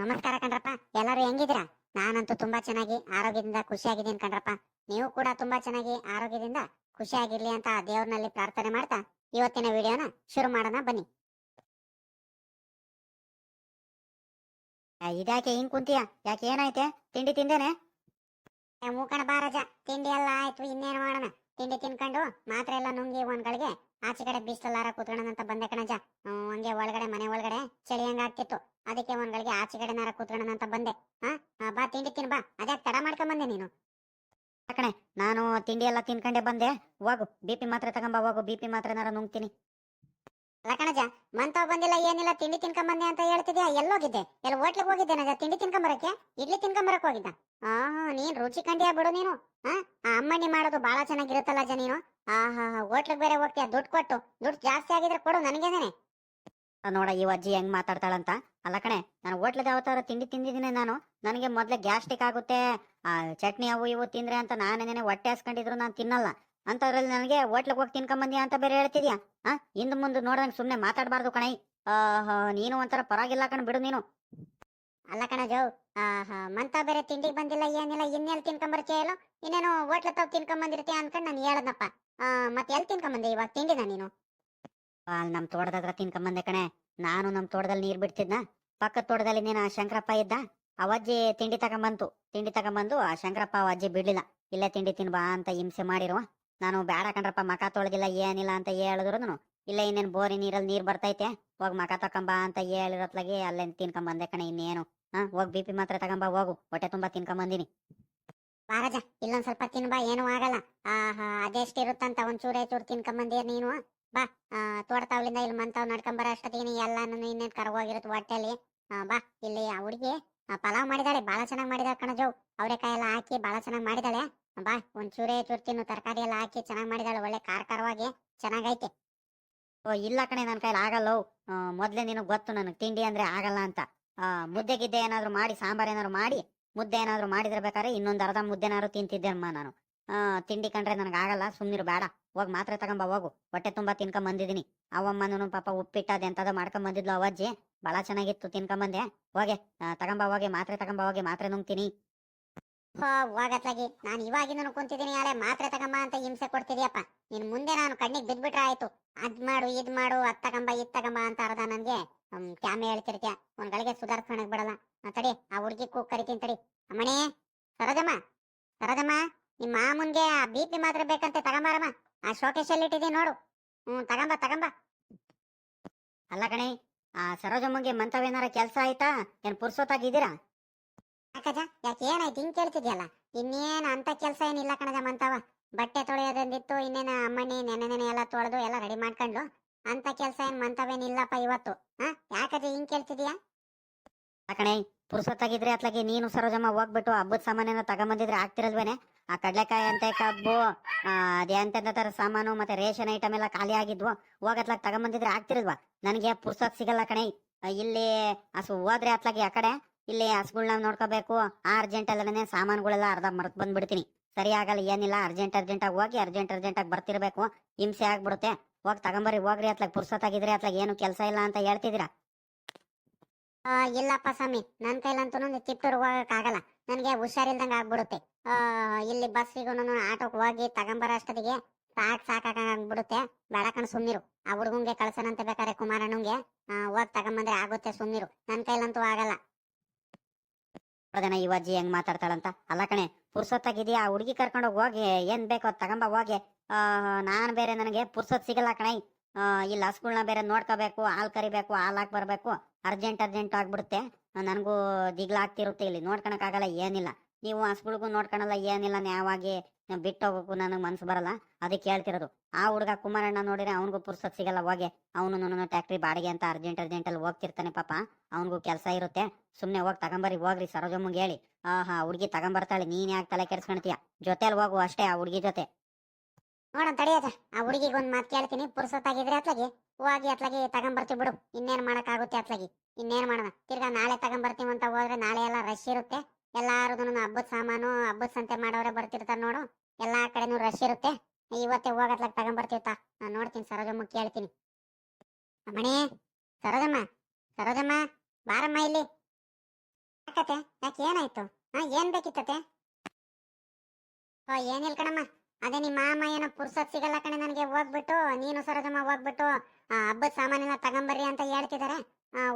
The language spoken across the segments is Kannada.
ನಮಸ್ಕಾರ ಕಣ್ರಪ್ಪ. ಎಲ್ಲರೂ ಹೆಂಗಿದ್ದೀರಾ? ನಾನಂತೂ ತುಂಬಾ ಚೆನ್ನಾಗಿ, ಆರೋಗ್ಯದಿಂದ ಖುಷಿಯಾಗಿದ್ದೀನಿ ಕಣ್ರಪ್ಪ. ನೀವು ಕೂಡ ತುಂಬಾ ಚೆನ್ನಾಗಿ, ಆರೋಗ್ಯದಿಂದ ಖುಷಿಯಾಗಿರ್ಲಿ ಅಂತ ದೇವ್ರನಲ್ಲಿ ಪ್ರಾರ್ಥನೆ ಮಾಡ್ತಾ ಇವತ್ತಿನ ವಿಡಿಯೋನ ಶುರು ಮಾಡೋಣ ಬನ್ನಿ. ಇದ್ಯಾಕೆ ಹಿಂಗ್ ಕುಂತೀಯ? ಯಾಕೆ ಏನಾಯ್ತೆ? ತಿಂಡಿ ತಿಂದೇನೆ? ಮೂಕಣ ಬಾರಜ ತಿಂಡಿ ಎಲ್ಲ ಆಯ್ತು, ಇನ್ನೇನು ಮಾಡೋಣ? ತಿಂಡಿ ತಿನ್ಕೊಂಡು ಮಾತ್ರ ಎಲ್ಲ ನುಂಗಿ ಒಂದ್ ಗಳಿಗೆ ಆಚೆ ಕಡೆ ಬೀಸಲಾರ ಕೂತ್ಕೊಳ್ಳೋಣ ಅಂತ ಬಂದೆ ಕಣಜ. ಹಂಗೆ ಒಳಗಡೆ, ಮನೆ ಒಳಗಡೆ ಚಳಿ ಹಂಗ ಆಗ್ತಿತ್ತು ಅದಕ್ಕೆ ಒಂದ್ ಗಳಿಗೆ ಆಚೆ ಕಡೆ ನಾರ ಕೂತ್ಕೊಳ್ಳೋಣ ಅಂತ ಬಂದೆ. ಹಾ ಬಾ ತಿಂಡಿ ತಿನ್ ಬಾ. ಅದೇ ತಡ ಮಾಡ್ಕೊಂಡ್ ಬಂದೆ ನೀನು? ಕಣೆ ನಾನು ತಿಂಡಿ ಎಲ್ಲ ತಿನ್ಕೊಂಡೆ ಬಂದೆ. ಹೋಗು ಬಿ ಪಿ ಮಾತ್ರೆ ತಗೊಂಬ ಹೋಗು ಬಿ ಪಿ ಮಾತ್ರ ನಾರ ನುಂಗ್ತೀನಿ. ಅಲ್ಲ ಕಣಜ ಮಂತವ್ ಬಂದಿಲ್ಲ ಏನಿಲ್ಲ ತಿಂಡಿ ತಿನ್ಕೊಂಡ್ ಬಂದೆ ಅಂತ ಹೇಳ್ತಿದ್ಯಾ? ಎಲ್ಲೋಗಿದ್ದೆ. ಎಲ್ಲ ಹೋಟ್ಲಿಗೆ ಹೋಗಿದ್ದೆ ನಜ ತಿಂಡಿ ತಿನ್ಕೊಂಬರಕ್ಕೆ ಇಡ್ಲಿ ತಿನ್ಕೊಂಬರಕ್ ಹೋಗಿದ್ದ? ಆ ನೀನ್ ರುಚಿ ಕಂಡಿಯಾ ಬಿಡು ನೀನು. ಹಾ ಆ ಅಮ್ಮಣ್ಣಿ ಮಾಡೋದು ಬಹಳ ಚೆನ್ನಾಗಿರುತ್ತಲ್ಲ ಜ ನೀನು. ಆಹಾ ಹೋಟ್ಲಿಗೆ ಬೇರೆ ಹೋಗ್ತೀಯ? ದುಡ್ಡು ಕೊಟ್ಟು. ದುಡ್ಡು ಜಾಸ್ತಿ ಆಗಿದ್ರೆ ಕೊಡು ನನಗೇನೆ. ನೋಡ ಈ ಅಜ್ಜಿ ಹೆಂಗ್ ಮಾತಾಡ್ತಾಳಂತ. ಅಲ್ಲ ಕಣೆ, ನಾನು ಹೋಟ್ಲದ ಅವತಾರ ತಿಂಡಿ ತಿಂದಿದ್ದೀನಿ ನಾನು. ನನಗೆ ಮೊದಲೇ ಗ್ಯಾಸ್ಟ್ರಿಕ್ ಆಗುತ್ತೆ. ಆ ಚಟ್ನಿ ಅವು ಇವು ತಿಂದ್ರೆ ಅಂತ ನಾನೇನೆ ಹೊಟ್ಟೆ ಹಾಸ್ಕೊಂಡಿದ್ರು, ನಾನು ತಿನ್ನಲ್ಲ. ಅಂತದ್ರಲ್ಲಿ ನನಗೆ ಹೋಟ್ಲಿಗೆ ಹೋಗಿ ತಿನ್ಕೊಂಬಂದಿ ಅಂತ ಬೇರೆ ಹೇಳ್ತಿದ್ಯಾ? ಆ, ಹಿಂದ್ ಮುಂದೆ ನೋಡ್ದಂಗೆ ಸುಮ್ನೆ ಮಾತಾಡಬಾರ್ದು ಕಣೈ. ನೀನು ಒಂಥರ ಪರವಾಗಿಲ್ಲ ಕಣ್, ಬಿಡು ನೀನು. ಅಲ್ಲ ಕಣ ಜೋ ಮಂತ ಬೇರೆ ತಿಂಡಿಗೆ ಬಂದಿಲ್ಲ, ಏನಿಲ್ಲ ಇನ್ನೆಲ್ಲಿ ತಿನ್ಕೊಂಬರ್ತೀಯ ಎಲ್ಲೋ ಇನ್ನೇನು ಹೋಟ್ಲ ತಾವ್ ತಿನ್ಕೊಂಬಂದಿರ್ತೀಯ ಅನ್ಕೊಂಡು ನಾನು ಹೇಳದ್ನಪ್ಪ ಮತ್ತೆ ಎಲ್ಲಿ ತಿನ್ಕೊಂಬಂದೆ ಇವಾಗ ತಿಂಡಿನ ನೀನು? ಅಲ್ಲಿ ನಮ್ ತೋಟದ ಹತ್ರ ತಿನ್ಕೊಂಬಂದೆ ಕಣೆ. ನಾನು ನಮ್ಮ ತೋಟದಲ್ಲಿ ನೀರು ಬಿಡ್ತಿದ್ನ. ಪಕ್ಕದ ತೋಟದಲ್ಲಿ ನೀನು ಆ ಶಂಕರಪ್ಪ ಇದ್ದ? ಅವಜ್ಜಿ ತಿಂಡಿ ತಗೊಂಬಂತು. ತಿಂಡಿ ತಗೊಂಬಂದು ಆ ಶಂಕರಪ್ಪ ಅವಜ್ಜಿ ಬಿಡ್ಲಿಲ್ಲ. ಇಲ್ಲೇ ತಿಂಡಿ ತಿನ್ಬಾ ಅಂತ ಹಿಂಸೆ ಮಾಡಿರುವ. ನಾನು ಬೇಡ ಕಣ್ರಪ್ಪ, ಮಕ ತೊಳೆದಿಲ್ಲ, ಏನಿಲ್ಲ ಅಂತ ಹೇಳಿದ್ರು ಇಲ್ಲ ಇನ್ನೇನು ಬೋರಿ ನೀರಲ್ಲಿ ನೀರು ಬರ್ತೈತೆ, ಹೋಗಿ ಮಕ ತಕೊಂಬಾ ಅಂತ ಹೇಳಿರತ್ಲಾಗೆ ಅಲ್ಲೇ ತಿನ್ಕೊಂಬಂದೆ ಕಣೆ ಇನ್ನೇನು. ಹಾ, ಹೋಗ್ ಬಿ ಪಿ ಮಾತ್ರ ತಗೊಂಬಾ, ಹೋಗು. ಹೊಟ್ಟೆ ತುಂಬಾ ತಿನ್ಕೊಂಬಂದಿನಿ. ಬಾರಜ ಇಲ್ಲೊಂದ್ ಸ್ವಲ್ಪ ತಿನ್ಬಾ, ಏನೂ ಆಗಲ್ಲ. ಆಹಾ ಅದೆಷ್ಟಿರುತ್ತಂತ ಒಂದ್ ಚೂರೇ ಚೂರ್ ತಿನ್ಕೊಂಬಂದಿರ್ ನೀನು? ಬಾ ಆ, ತೋಟತಾವ್ಲಿಂದ ಇಲ್ಲಿ ಮಂತಾವ್ ಬರೋ ಅಷ್ಟೊತ್ತಿಗೆ ಎಲ್ಲಾನು ಇನ್ನೇನ್ ಕರಗೋಗಿರುತ್ತೆ ಹೊಟ್ಟೆಲಿ. ಬಾ ಇಲ್ಲಿ ಆ ಹುಡುಗಿ ಪಲಾವ್ ಮಾಡಿದಾಳೆ ಬಾಳ ಚೆನ್ನಾಗಿ ಮಾಡಿದಾಳೆ ಕಣ ಜೋ. ಅವರೆಕಾಯಿ ಎಲ್ಲ ಹಾಕಿ ಬಾಳ ಚೆನ್ನಾಗಿ ಮಾಡಿದಾಳೆ. ಬಾ ಒಂದ್ ಚೂರೆ ಚೂರ್ ತಿನ್ನು ತರಕಾರಿ ಎಲ್ಲ ಹಾಕಿ ಚೆನ್ನಾಗಿ ಮಾಡಿದಾಳೆ ಒಳ್ಳೆ ಖಾರ ಖಾರವಾಗಿ ಚೆನ್ನಾಗೈತೆ. ಓ ಇಲ್ಲ ಕಣೆ ನನ್ನ ಕೈಲಿ ಆಗಲ್ಲ. ಮೊದ್ಲೇ ನಿನಗೆ ಗೊತ್ತು ನನಗೆ ತಿಂಡಿ ಅಂದ್ರೆ ಆಗಲ್ಲ ಅಂತ. ಮುದ್ದೆ ಗಿದ್ದೆ ಏನಾದ್ರು ಮಾಡಿ ಸಾಂಬಾರ್ ಏನಾದ್ರು ಮಾಡಿ ಮುದ್ದೆ ಏನಾದ್ರು ಮಾಡಿದ್ರೆ ಬೇಕಾದ್ರೆ ಇನ್ನೊಂದ್ ಅರ್ಧ ಮುದ್ದೆನಾದ್ರು ತಿಂತಿದ್ದೆ ಅಮ್ಮ ನಾನು. ತಿಂಡಿ ಕಂಡ್ರೆ ನನಗಾಗಲ್ಲ ಸುಮ್ನಿರು ಬೇಡ. ಹೋಗ್ ಮಾತ್ರೆ ತಗೊಂಬ, ಹೋಗು. ಹೊಟ್ಟೆ ತುಂಬಾ ತಿನ್ಕೊಂಡ್ ಬಂದಿದೀನಿ ಅವಮ್ಮನೂ ಪಾಪ ಉಪ್ಪಿಟ್ಟ ಎಂತದ ಮಾಡ್ಕೊಂಡ್ ಬಂದಿದ್ಲು ಅವಜ್ಜಿ ಬಹಳ ಚೆನ್ನಾಗಿತ್ತು, ತಿನ್ಕೊಂಡ್ ಬಂದೆ. ಹೋಗೆ ತಗೊಂಬ, ಹೋಗಿ, ಮಾತ್ರೆ ತಗೊಂಬ, ಹೋಗಿ, ಮಾತ್ರೆ ನುಂಗ್ತೀನಿ. ಹೋಗತ್ಲಾಗಿ. ನಾನು ಇವಾಗಿಂದನು ಕುಂತಿದ್ದೀನಿ ಅಲೆ, ಮಾತ್ರೆ ತಗೊಂಬ ಅಂತ ಹಿಂಸೆ ಕೊಡ್ತಿದ್ಯಪ್ಪ. ನಿನ್ ಮುಂದೆ ನಾನು ಕಣ್ಣಿಗೆ ಬಿದ್ಬಿಟ್ರೆ ಆಯ್ತು. ಅದ್ ಮಾಡು, ಇದ್ ಮಾಡು, ಅದ್ ತಗೊಂಬ, ಇದ್ ತಗೊಂಬ ಅಂತ ಅರ್ಧ ನನ್ಗೆ ಕ್ಯಾಮೆ ಹೇಳ್ತಿರ್ತೀಯ. ಒಂದ್ ಗಳಿಗೆ ಸುಧಾರ್ಸ್ಕೊಳಕ್ ಬಿಡಲ್ಲ. ತಡಿ, ಆ ಹುಡ್ಗಿ ಕೂಗ್ ಕರಿತೀನಿ ತಡಿ. ಅಮ್ಮಣಿ ಸರದಮ್ಮ ಸರೋಜಮ್ಮ. ನಿಮ್ಮ ಮುಂದೆ ಆ ಬಿ ಪಿ ಮಾತ್ರ ಬೇಕಂತೆ ತಗೊಂಬಾರಮ್ಮ. ಆ ಶೋಕೇಶಲ್ಲಿ ಇಟ್ಟಿದ್ದೀನಿ ನೋಡು. ಹ್ಞೂ ತಗೊಂಬ ತಗೊಂಬ. ಅಲ್ಲ ಕಣೆ ಆ ಸರೋಜಮ್ಮಂಗೆ ಮಂತವೇನಾರ ಕೆಲಸ ಆಯ್ತಾ? ಏನು ಪುರ್ಸೋತಾಗಿದ್ದೀರಾ ಯಾಕಜ ಯಾಕೆ ಏನಾಯ್ತು? ಹಿಂಗೆ ಕೇಳ್ತಿದ್ಯಲ್ಲ? ಇನ್ನೇನು ಅಂತ ಕೆಲಸ ಏನಿಲ್ಲ ಕಣಜ ಮಂತವ ಬಟ್ಟೆ ತೊಳೆಯೋದಂದಿತ್ತು ಇನ್ನೇನ ಅಮ್ಮಣ್ಣಿ ನೆನೆ ನೆನೆ ಎಲ್ಲ ತೊಳೆದು ಎಲ್ಲ ರೆಡಿ ಮಾಡ್ಕೊಂಡು ಅಂತ ಕೆಲಸ ಏನು ಮಂತವೇನಿಲ್ಲಪ್ಪ ಇವತ್ತು. ಹಾ? ಯಾಕಜ ಹಿಂಗೆ ಕೇಳ್ತಿದ್ಯಾ? ಕಣೆ ಪುರ್ಸೊತ್ತಾಗಿದ್ರೆ ಅತ್ಲಾಗಿ ನೀನು ಸರೋಜಮ್ಮ ಹೋಗ್ಬಿಟ್ಟು ಹಬ್ಬದ ಸಾಮಾನೇನ ತಗೊಂಬಂದಿದ್ರೆ ಆಗ್ತಿರಲ್ವೇನೆ? ಆ ಕಡಲೆಕಾಯಿ ಅಂತೆ, ಕಬ್ಬು ಅದೇ ತರ ಸಾಮಾನು, ಮತ್ತೆ ರೇಷನ್ ಐಟಮ್ ಎಲ್ಲ ಖಾಲಿ ಆಗಿದ್ವು. ಹೋಗತ್ಲಾಗ ತಗೊಂಬಂದಿದ್ರೆ ಆಗ್ತಿರಲ್ವಾ? ನನಗೆ ಪುರ್ಸೊತ್ ಸಿಗಲ್ಲ ಕಣೆ. ಇಲ್ಲಿ ಹಸು ಹೋದ್ರೆ ಅತ್ಲಾಗಿ ಆ ಕಡೆ, ಇಲ್ಲಿ ಹಸುಗಳ್ನ ನೋಡ್ಕೋಬೇಕು. ಆ ಅರ್ಜೆಂಟ್ ಅಲ್ಲೇ ಸಾಮಾನುಗಳೆಲ್ಲ ಅರ್ಧ ಮರ್ತ್ ಬಂದ್ಬಿಡ್ತೀನಿ. ಸರಿ ಆಗಲ್ಲ, ಏನಿಲ್ಲ ಅರ್ಜೆಂಟ್ ಅರ್ಜೆಂಟ್ ಆಗಿ ಹೋಗಿ ಅರ್ಜೆಂಟ್ ಅರ್ಜೆಂಟ್ ಆಗಿ ಬರ್ತಿರ್ಬೇಕು. ಹಿಂಸೆ ಆಗ್ಬಿಡುತ್ತೆ. ಹೋಗಿ ತಗೊಂಬರಿ ಹೋಗ್ರಿ ಅತ್ಲಾಗ. ಪುರ್ಸೊತ್ತಾಗಿದ್ರೆ ಅತ್ಲಾಗ ಏನು ಕೆಲಸ ಇಲ್ಲ ಅಂತ ಹೇಳ್ತಿದ್ದೀರಾ ಇಲ್ಲಪ್ಪ ಸ್ವಾಮಿ ನನ್ನ ಕೈಲಂತೂ ತಿಪ್ಟೂರ್ ಹೋಗೋಕ್ಕಾಗಲ್ಲ ನನಗೆ ಹುಷಾರಿಲ್ದಂಗೆ ಆಗ್ಬಿಡುತ್ತೆ. ಇಲ್ಲಿ ಬಸ್ಸಿಗೂ ಆಟೋಗೆ ಹೋಗಿ ತಗೊಂಬರೋ ಅಷ್ಟೊತ್ತಿಗೆ ಸಾಕ್ ಸಾಕಾಗ್ಬಿಡುತ್ತೆ ಬೇಡ ಕಣ್ ಸುಮ್ನಿರು. ಆ ಹುಡುಗಂಗೆ ಕಳ್ಸನಂತೆ ಬೇಕಾದ್ರೆ ಕುಮಾರಣ್ಣಂಗೆ. ಹೋಗಿ ತಗೊಂಬಂದ್ರೆ ಆಗುತ್ತೆ ಸುಮ್ಮಿರು ನನ್ನ ಕೈಲಂತೂ ಆಗಲ್ಲ. ನೋಡ್ದನ ಈ ಅಜ್ಜಿ ಹೆಂಗ್ ಮಾತಾಡ್ತಾಳಂತ? ಅಲ್ಲ ಕಣೆ, ಪುರ್ಸೊತ್ತಾಗಿದ್ಯಾ? ಆ ಹುಡುಗಿ ಕರ್ಕೊಂಡು ಹೋಗಿ ಏನ್ ಬೇಕೋ ತಗೊಂಬ, ಹೋಗಿ. ನಾನ್ ಬೇರೆ, ನನಗೆ ಪುರ್ಸೊತ್ ಸಿಗಲ್ಲ ಕಣೈ. ಆ, ಇಲ್ಲಿ ಹಸ್ಗಳ್ನ ಬೇರೆ ನೋಡ್ಕೋಬೇಕು ಹಾಲು ಕರಿಬೇಕು ಹಾಲ್ ಹಾಕಿ ಬರಬೇಕು ಅರ್ಜೆಂಟ್ ಅರ್ಜೆಂಟ್ ಆಗ್ಬಿಡುತ್ತೆ. ನನಗೂ ದಿಗ್ಲಾಗ್ತಿರುತ್ತೆ ಇಲ್ಲಿ. ನೋಡ್ಕೊಳಕ್ಕಾಗಲ್ಲ ಏನಿಲ್ಲ. ನೀವು ಹಸ್ಗಳಿಗೂ ನೋಡ್ಕೊಳಲ್ಲ ಏನಿಲ್ಲ ನ್ಯಾವಾಗಿ ಬಿಟ್ಟು ಹೋಗೋಕು ನನಗೆ ಮನ್ಸು ಬರಲ್ಲ. ಅದಕ್ಕೆ ಹೇಳ್ತಿರೋದು. ಆ ಹುಡುಗ ಕುಮಾರಣ್ಣ ನೋಡಿದ್ರೆ ಅವನಿಗೂ ಪುರ್ಸತ್ ಸಿಗಲ್ಲ. ಹೋಗಿ. ಅವನು ಟ್ಯಾಕ್ಟ್ರಿ ಬಾಡಿಗೆ ಅಂತ ಅರ್ಜೆಂಟ್ ಅರ್ಜೆಂಟ್ ಅಲ್ಲಿ ಹೋಗ್ತಿರ್ತಾನೆ ಪಾಪ. ಅವನಿಗೂ ಕೆಲಸ ಇರುತ್ತೆ. ಸುಮ್ಮನೆ ಹೋಗಿ ತಗೊಂಬರಿ ಹೋಗ್ರಿ. ಸರೋಜಮ್ಮಗೆ ಹೇಳಿ. ಆಹಾ ಹುಡುಗಿ ತಗೊಂಬರ್ತಾಳೆ. ನೀನ್ ಯಾಕೆ ತಲೆ ಕೆಡ್ಸ್ಕೊಳ್ತೀಯ ಜೊತೆಲಿ ಹೋಗು ಅಷ್ಟೇ ಆ ಹುಡುಗಿ ಜೊತೆ. ನೋಡೋಣ ತಡಿಯದ ಆ ಹುಡುಗಿಗೆ ಒಂದ್ ಮಾತು ಕೇಳ್ತೀನಿ. ಪುರ್ಸೊತ್ತಾಗಿದ್ರೆ ಅತ್ಲಾಗಿ, ಹೋಗಿ ಅತ್ಲಾಗಿ ತಗೊಂಬರ್ತೀವಿ ಬಿಡು. ಇನ್ನೇನ್ ಮಾಡಕ್ಕಾಗುತ್ತೆ ಅತ್ಲಾಗಿ. ಇನ್ನೇನ್ ಮಾಡೋಣ? ತಿರ್ಗಾ ನಾಳೆ ತಗೊಂಬರ್ತೀವಿ ಅಂತ ಹೋದ್ರೆ ನಾಳೆ ಎಲ್ಲ ರಶ್ ಇರುತ್ತೆ. ಎಲ್ಲಾರದೂ ಹಬ್ಬದ ಸಾಮಾನು, ಹಬ್ಬದ ಸಂತೆ ಮಾಡೋರೆ ಬರ್ತಿರ್ತಾರೆ ನೋಡು. ಎಲ್ಲಾ ಕಡೆನೂ ರಶ್ ಇರುತ್ತೆ. ಇವತ್ತೇ ಹೋಗತ್ಲಾಗ ತಗೊಂಬರ್ತೀವಿ ತಾ. ನಾನು ನೋಡ್ತೀನಿ ಸರೋಜಮ್ಮ ಕೇಳ್ತೀನಿ. ಅಮ್ಮಣಿ ಸರೋಜಮ್ಮ ಸರೋಜಮ್ಮ, ಬಾರಮ್ಮ ಇಲ್ಲಿ. ಯಾಕತೆ ಯಾಕೆ ಏನಾಯ್ತು? ಹಾ, ಏನ್ ಬೇಕಿತ್ತತೆ ಓ, ಏನಿಲ್ಲ ಕಣಮ್ಮ. ಅದೇ ನಿಮ್ಮ ಮಾಮ ಏನೋ ಪುರ್ಸತ್ ಸಿಗಲ್ಲ ಕಣೆ ನನಗೆ, ಹೋಗ್ಬಿಟ್ಟು, ನೀನು ಸರೋಜಮ್ಮ ಹೋಗ್ಬಿಟ್ಟು ಹಬ್ಬದ ಸಾಮಾನೆಲ್ಲ ತಗೊಂಬರ್ರಿ ಅಂತ ಹೇಳ್ತಿದಾರೆ.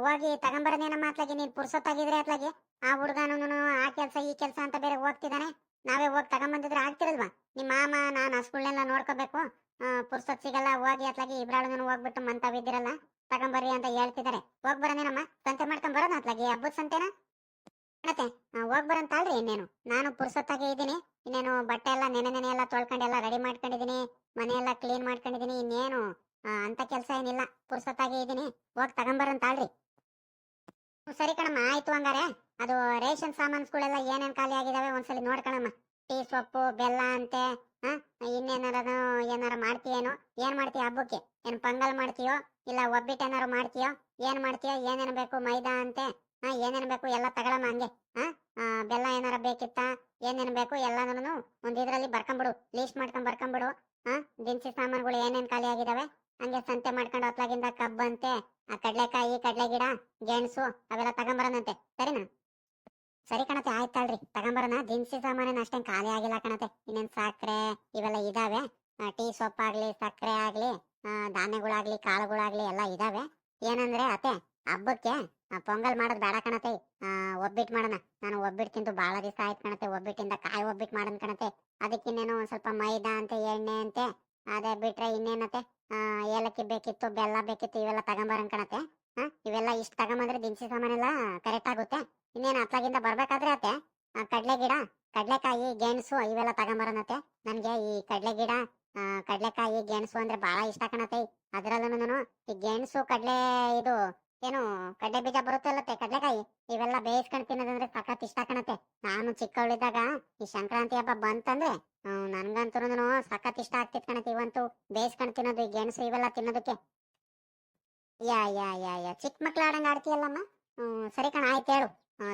ಹೋಗಿ ತಗೊಂಬರೋದೇನಮ್ಮ ಅತ್ಲಾಗಿ ನೀನ್ ಪುರ್ಸೊತ್ತಾಗಿದ್ರೆ ಅತ್ಲಾಗಿ, ಆ ಹುಡುಗನೂ ಆ ಕೆಲಸ, ಈ ಕೆಲಸ ಅಂತ ಬೇರೆ ಹೋಗ್ತಿದ್ದಾನೆ ನಾವೇ ಹೋಗಿ ತಗೊಂಬಂದಿದ್ರೆ ಆಗ್ತಿರಲ್ವಾ? ನಿಮ್ಮ ಮಾಮ, ನಾನು ಹಸ್ಗಳನ್ನೆಲ್ಲ ನೋಡ್ಕೋಬೇಕು. ಪುರ್ಸೊತ್ ಸಿಗಲ್ಲ, ಹೋಗಿ ಅತ್ಲಾಗಿ ಇಬ್ರಾಳು ಹೋಗ್ಬಿಟ್ಟು ಮಂತಾವಿದ್ದೀರಲ್ಲ ತಗೊಂಬರ್ರಿ ಅಂತ ಹೇಳ್ತಿದ್ದಾರೆ ಹೋಗ್ ಬರೋದೇನಮ್ಮ? ಸಂತೆ ಮಾಡ್ಕೊಂಡ್ ಬರೋಣ ಅತ್ಲಾಗಿ? ಹಬ್ಬದ ಸಂತೆನ? ಮತ್ತೆ ಹೋಗ್ ಅಲ್ರಿ ಇನ್ನೇನು. ನಾನು ಪುರ್ಸತ್ತಾಗೆ ಇದ್ದೀನಿ. ಇನ್ನೇನು ಬಟ್ಟೆ ಎಲ್ಲ ನೆನೆ ನೆನೆ ಎಲ್ಲ ತೊಳ್ಕೊಂಡೆಲ್ಲ ರೆಡಿ ಮಾಡ್ಕೊಂಡಿದೀನಿ ಮನೆ ಎಲ್ಲ ಕ್ಲೀನ್ ಮಾಡ್ಕೊಂಡಿದೀನಿ ಇನ್ನೇನು ಅಂತ ಕೆಲಸ ಏನಿಲ್ಲ. ಪುರ್ಸೊತ್ತಾಗೆ ಇದ್ದೀನಿ. ಹೋಗಿ ತಗೊಂಬರಂತ ಅಲ್ರಿ. ಹ್ಮ್, ಸರಿ ಕಣಮ್ಮ ಆಯ್ತು ಹಂಗಾರೆ. ಅದು ರೇಷನ್ ಸಾಮಾನ್ಸ್ಗಳೆಲ್ಲ ಏನೇನ್ ಖಾಲಿ ಆಗಿದಾವೆ ಒಂದ್ಸಲಿ ನೋಡ್ಕಣಮ್ಮ ಟೀ ಸೊಪ್ಪು ಬೆಲ್ಲ ಅಂತೆ ಇನ್ನೇನಾರ ಏನಾರ ಮಾಡ್ತೀಯೇನೋ. ಏನ್ ಮಾಡ್ತೀಯ ಹಬ್ಬಕ್ಕೆ? ಏನ್ ಪೊಂಗಲ್ ಮಾಡ್ತೀಯೋ? ಇಲ್ಲ ಒಬ್ಬಿಟ್ಟು ಏನಾರು ಮಾಡ್ತೀಯೋ? ಏನ್ ಮಾಡ್ತೀಯೋ? ಏನೇನ್ ಬೇಕು ಮೈದಾ ಅಂತೆ. ಹಾ ಏನೇನ್ ಬೇಕು ಎಲ್ಲ ತಗೊಳಮ್ಮ ಹಂಗೆ. ಹಾ ಬೆಲ್ಲ ಏನಾರ ಬೇಕಿತ್ತ? ಏನೇನ್ ಬೇಕು ಎಲ್ಲಾನು ಒಂದ್ ಇದ್ರಲ್ಲಿ ಬರ್ಕೊಂಬಿಡು. ಲೀಸ್ಟ್ ಮಾಡ್ಕೊಂಡ್ ಬರ್ಕೊಂಬಿಡು. ಹಾ ದಿನಸಿ ಸಾಮಾನುಗಳು ಏನೇನ್ ಖಾಲಿ ಆಗಿದಾವೆ? ಹಂಗೆ ಸಂತೆ ಮಾಡ್ಕೊಂಡು ಹೊತ್ಲಾಗಿಂದ ಕಬ್ಬಂತೆ ಆ ಕಡ್ಲೆಕಾಯಿ ಕಡ್ಲೆ ಗಿಡ ಗೆಣಸು ಅವೆಲ್ಲ ತಗೊಂಬರೋಣಂತೆ. ಸರಿನಾ? ಸರಿ ಕಣತೆ ಆಯ್ತಲ್ರಿ ತಗೊಂಬರೋಣ. ದಿನಸಿ ಸಾಮಾನೇನು ಅಷ್ಟೇನ್ ಖಾಲಿ ಆಗಿಲ್ಲ ಕಣತೆ. ಇನ್ನೇನ್ ಸಕ್ರೆ ಇವೆಲ್ಲ ಇದಾವೆ. ಟೀ ಟೀ ಸೊಪ್ಪಾಗ್ಲಿ ಸಕ್ಕರೆ ಆಗ್ಲಿ ಧಾನ್ಯಗಳಾಗ್ಲಿ, ಕಾಳುಗಳಾಗ್ಲಿ ಎಲ್ಲ ಇದಾವೆ. ಏನಂದ್ರೆ ಅತೆ ಹಬ್ಬಕ್ಕೆ ಪೊಂಗಲ್ ಮಾಡೋದು ಬೇಡ ಕಣತೆ. ಒಬ್ಬಿಟ್ಟು ಮಾಡೋಣ. ನಾನು ಒಬ್ಬಿಟ್ಟು ತಿಂದು ಬಹಳ ದಿವಸ ಆಯ್ತು ಕಣತೆ. ಒಬ್ಬಿಟ್ಟಿಂದ ಕಾಯಿ ಒಬ್ಬಿಟ್ಟು ಮಾಡೋಣ ಕಣತೆ. ಅದಕ್ಕಿನ್ನೇನು ಒಂದು ಸ್ವಲ್ಪ ಮೈದಾ ಅಂತೆ, ಎಣ್ಣೆ ಅಂತೆ, ಅದೇ ಬಿಟ್ರೆ ಇನ್ನೇನತೆ ಏಲಕ್ಕಿ ಬೇಕಿತ್ತು, ಬೆಲ್ಲ ಬೇಕಿತ್ತು, ಇವೆಲ್ಲ ತಗೊಂಬರನ್ ಕಣತೆ. ಹಾಂ ಇವೆಲ್ಲ ಇಷ್ಟ ತಗೊಂಬಂದ್ರೆ ದಿನಸಿ ಸಾಮಾನೆಲ್ಲ ಕರೆಕ್ಟ್ ಆಗುತ್ತೆ. ಇನ್ನೇನು ಅತ್ಲಾಗಿಂದ ಬರ್ಬೇಕಾದ್ರೆ ಅತ್ತೆ ಕಡಲೆ ಗಿಡ ಕಡಲೆಕಾಯಿ, ಗೆಣಸು ಇವೆಲ್ಲ ತಗೊಂಬರನತೆ ನನಗೆ ಈ ಕಡಲೆ ಗಿಡ ಕಡಲೆಕಾಯಿ, ಗೆಣಸು ಅಂದ್ರೆ ಭಾಳ ಇಷ್ಟ ಕಣತೆ. ನಾನು ಈ ಗೆಣಸು, ಕಡಲೆ, ಇದು ಏನು ಕಡ್ಲೆ ಬೀಜ ಬರುತ್ತಲ್ಲತ್ತೆ, ಕಡ್ಲೆಕಾಯಿ? ಇವೆಲ್ಲ ಬೇಯಿಸ್ಕೊಂಡು ತಿನ್ನೋದಂದ್ರೆ ಸಖತ್ ಇಷ್ಟ ಕಾಣತ್ತೆ. ನಾನು ಚಿಕ್ಕವಳಿದ್ದಾಗ ಈ ಸಂಕ್ರಾಂತಿ ಹಬ್ಬ ಬಂತಂದ್ರೆ ನನ್ಗಂತೂ ಸಖತ್ ಇಷ್ಟ ಆಗ್ತಿತ್ ಕಣತ್ತೆ. ಇವಂತೂ ಬೇಯಿಸ್ಕೊಂಡು ತಿನ್ನೋದು, ಈ ಗೆಣಸು ಇವೆಲ್ಲ ತಿನ್ನೋದಕ್ಕೆ. ಯಾ ಯಾ ಯಾ ಯಾ, ಚಿಕ್ಕ ಮಕ್ಳು ಆಡಂಗ್ ಆಡ್ತೀಯಲ್ಲಮ್ಮ? ಹ್ಮ್, ಸರಿ ಕಣ, ಆಯ್ತು ಹೇಳು.